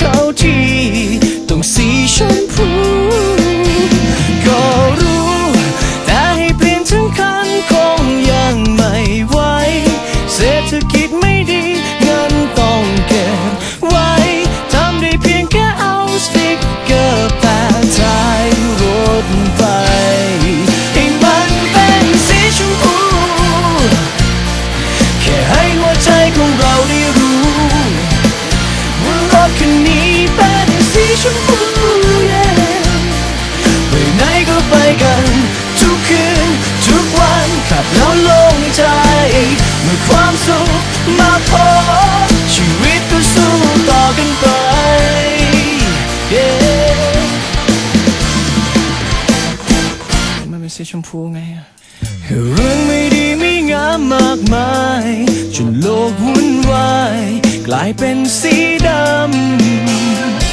靠近。 มพูไปไหนก็ไปกัน ทุกคืน ทุกวันขับแล้วลงใจ เมื่อความสุขมาพอชีวิตก็สู้ต่อกันไป มันเป็นสีชมพูไงเรื่องไม่ดีไม่งามมากมาย จนโลกวุ่นวาย กลายเป็นสีดำ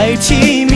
爱情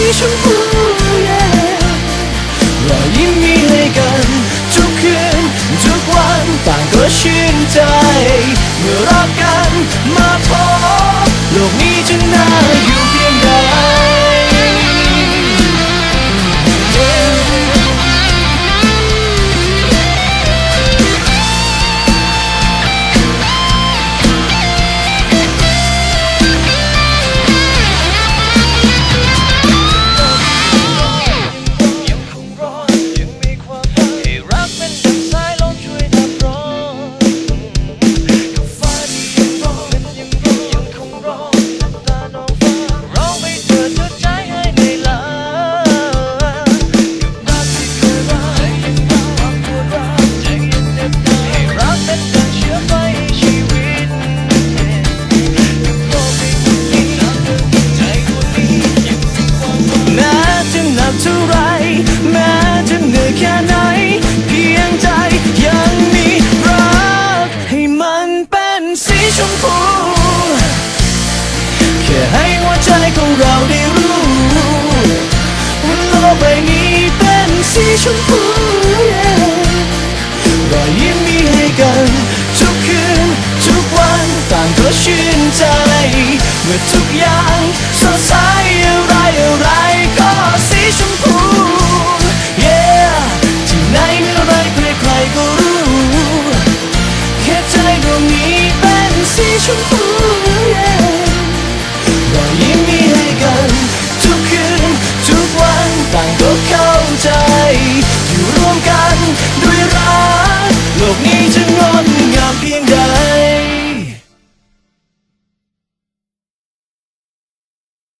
ีชมพูรอยยิ้มมีให้กันทุกคืนทุกวันต่างก็ชื่นใจ เมื่อรักกันมาพบโลกนี้ ชมพูรอยยิ้มมีให้กัน ทุกคืน ทุกวันต่างก็ชื่นใจ เมื่อทุกอย่างสดใส